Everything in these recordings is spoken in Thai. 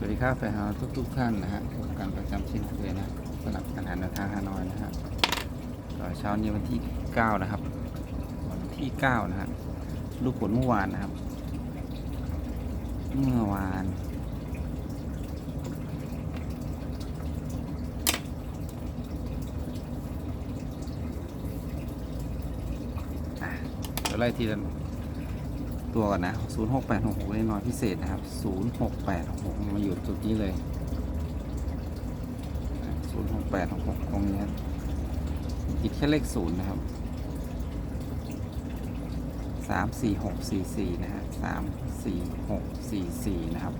สวัสดีครับแฟนฮาทุกทุกๆท่านนะฮะพบกันประจำเช่นเคยนะสำหรับการหาแนทางฮานอยนะฮะก็เช้านี้วันที่ 9 นะครับ วันที่ 9 นะฮะลูกผลเมื่อวานนะครับ เมื่อวานอะเดี๋ยวไล่ทีละ ตัวก่อนนะ 06866ได้น้อยพิเศษนะครับ 06866 มาอยู่จุดนี้เลย 06866 ตรงนี้ติดแค่เลขศูนย์นะครับสามสี่หกสี่สี่นะฮะสามสี่หกสี่สี่นะครับ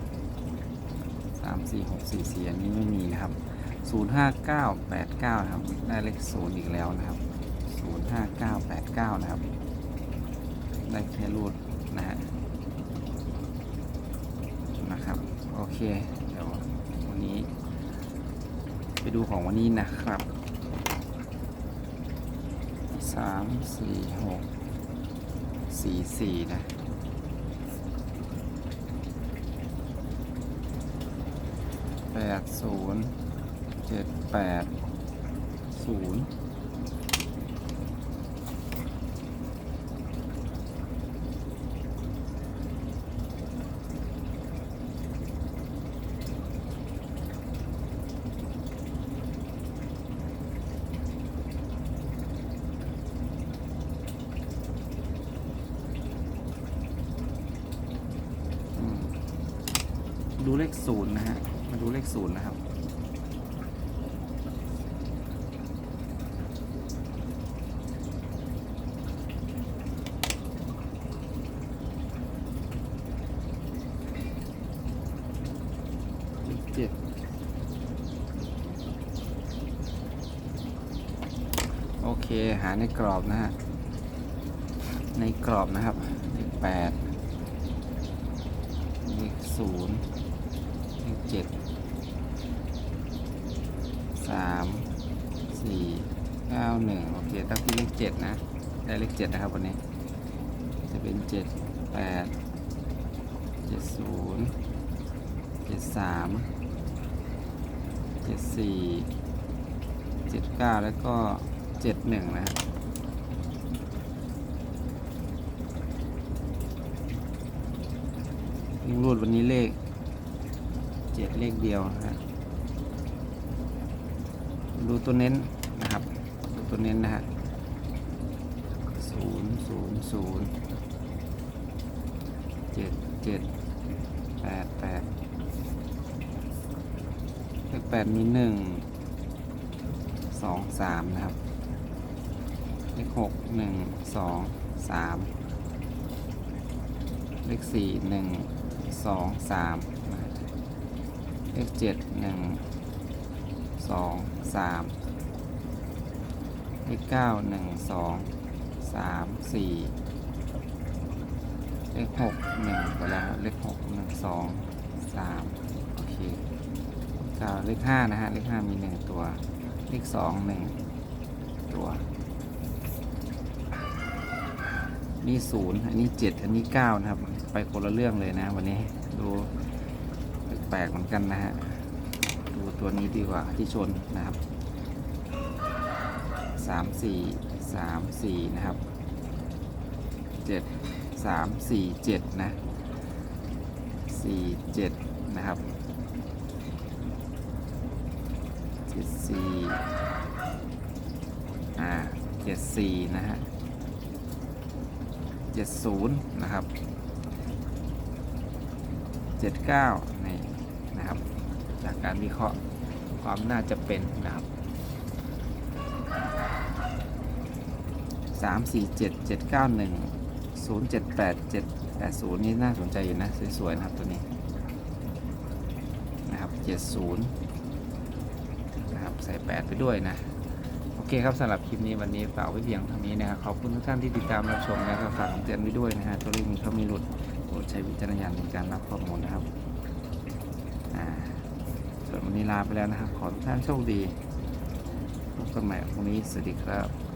สามสี่หกสี่สี่อันนี้ไม่มีนะครับศูนย์ห้าเก้าแปดเก้านะครับ ได้เลขศูนย์อีกแล้วนะครับศูนย์ห้าเก้าแปดเก้านะครับ ได้แค่รูด นะฮะนะครับโอเคเดี๋ยววันนี้ ไปดูของวันนี้นะครับสามสี่หกสี่สี่นะแปดศูนย์เจ็ดแปดศูนย์ ดูเลขศูนย์นะฮะ มาดูเลขศูนย์นะครับ เจ็ดโอเค หาในกรอบนะฮะ ในกรอบนะครับเลขแปดเลขศูนย์ เจ็ดสามสี่เก้าหนึ่งโอเคตั้งที่เลขเจ็ดนะ ได้เลขเจ็ดนะครับวันนี้ จะเป็นเจ็ดแปดเจ็ดศูนย์เจ็ดสามเจ็ดสี่เจ็ดเก้าแล้วก็เจ็ดหนึ่งนะครับยิงรูดวันนี้เลข จ็ดเลขเดียวนะดูตัวเน้นนะครับดูตัวเน้นนะฮะศูนย์ศูนย์ศูนย์เจ็ดเจ็ดแปดแปดเลขแปดมีหนึ่งสองสามนะครับ เลขหกหนึ่งสองสามเลขสี่หนึ่งสองสามเลข เจ็ดหนึ่งสองสามเลขเก้าหนึ่งสองสามสี่เลขหกหนึ่งไปแล้วเลขหกหนึ่งสองสามโอเคเก้าเลขห้านะฮะ เลขห้ามีหนึ่งตัว เลขสองหนึ่งตัว นี่ศูนย์อันนี้เจ็ดอันนี้เก้านะครับ ไปคนละเรื่องเลยนะวันนี้ดู ปลกๆเหมือนกันนะฮะ ดูตัวนี้ดีกว่าที่ชนนะครับสามสี่สามสี่นะครับเจ็ดสามสี่เจ็ดนะสี่เจ็ดนะครับเจ็ดสี่อ่าเจ็ดสี่นะฮะ 70 นะครับ 79 นี่ นะครับ จากการวิเคราะห์ความน่าจะเป็นนะครับ3 4 7 7 9 1 0 7 8 7 8 0นี่น่าสนใจอยู่นะสวยๆนะครับตัวนี้นะครับ70นะครับใส่8ไปด้วยนะโอเคครับสำหรับคลิปนี้วันนี้ฝากไว้เพียงเท่านี้นะครับขอบคุณทุกท่านที่ติดตามรับชมและก็ฝากคำเตือนไว้ด้วยนะฮะตัวเลขมีเขามีหลุดโปรดใช้วิจารณญาณในการรับข้อมูลนะครับ ส่วนวันนี้ลาไปแล้วนะครับ ขอทุกท่านโชคดีพบกันใหม่พรุ่งนี้ สวัสดีครับ